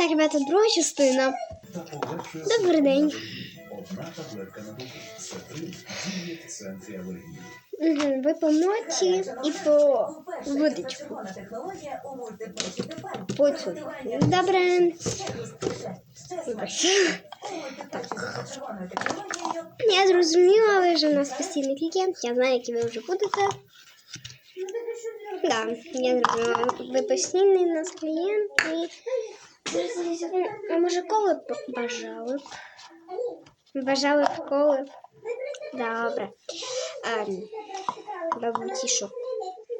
Так, ребята, друга частина. Добрий день. Ви по моті і по водичку. По. Добре. Технологією Я зрозуміла, ви вже у нас постійний клієнт. Я знаю, які ви вже будете. Да, я зрозуміла. Ви постійний у нас клієнт і. Може, коло бажали б. Бажали б коло. Добре. А, бабуті що?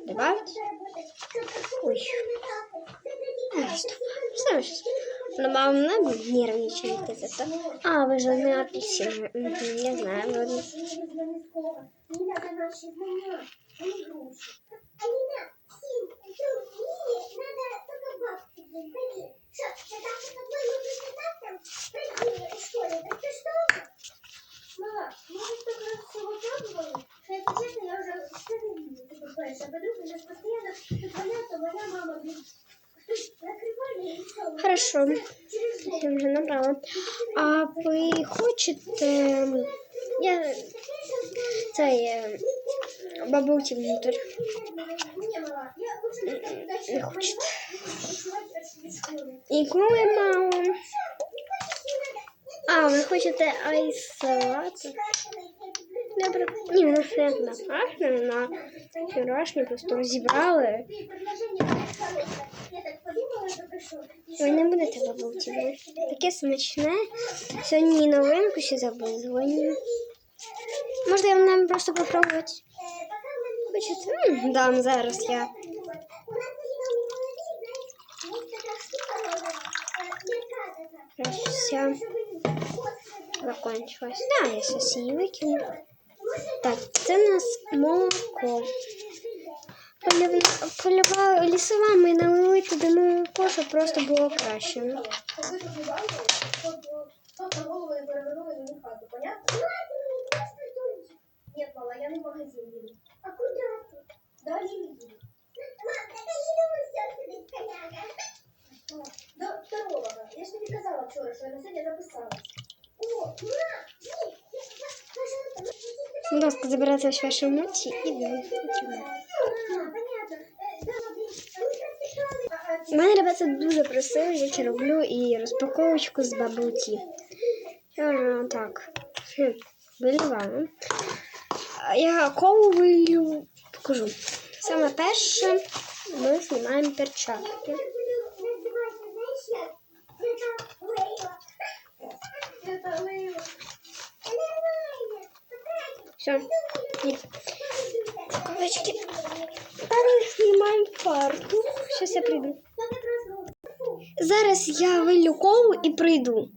Добавить? Ой. Что? Что Все ж. Но мама много нервничает из-за того. А, вы же на апельсин. Не знаю, ладно. Хорошо. Я вже набрала. А ви хочете... Я... Цей... е, Бабуті внутрь. Не, школе. І коли мало... А, ви хочете айс-салат? Добре. Ні, вона все на пахне, на вчорашній просто розібрали. Ви не будете бабуті. Таке смачне. Сьогодні новинку ще забули. Можна я вам просто попробувати? Хочете? М, Дам зараз я. Раз вся закончилась. Да, я сейчас її викину. Так, це у нас молоко. Полів- Польова лісова ми налили туди молоко, щоб просто було краще. Нет, мала, я в магазин еду. А куда ты? Еду. Так я сидить коняга. До второго. Я ж тобі казала вчора, що я на сьогодні записалась. О, мам, Будь ласка, забирайте ваші емоції і а, У мене ребята дуже просили, як я роблю і розпаковочку з бабуті. Я так. хм, Виливаю. Я колу вилью, покажу. Саме перше ми знімаємо перчатки. Все. Ні. Снимаем Далі Сейчас я прийду. Зараз я вилю колу і прийду.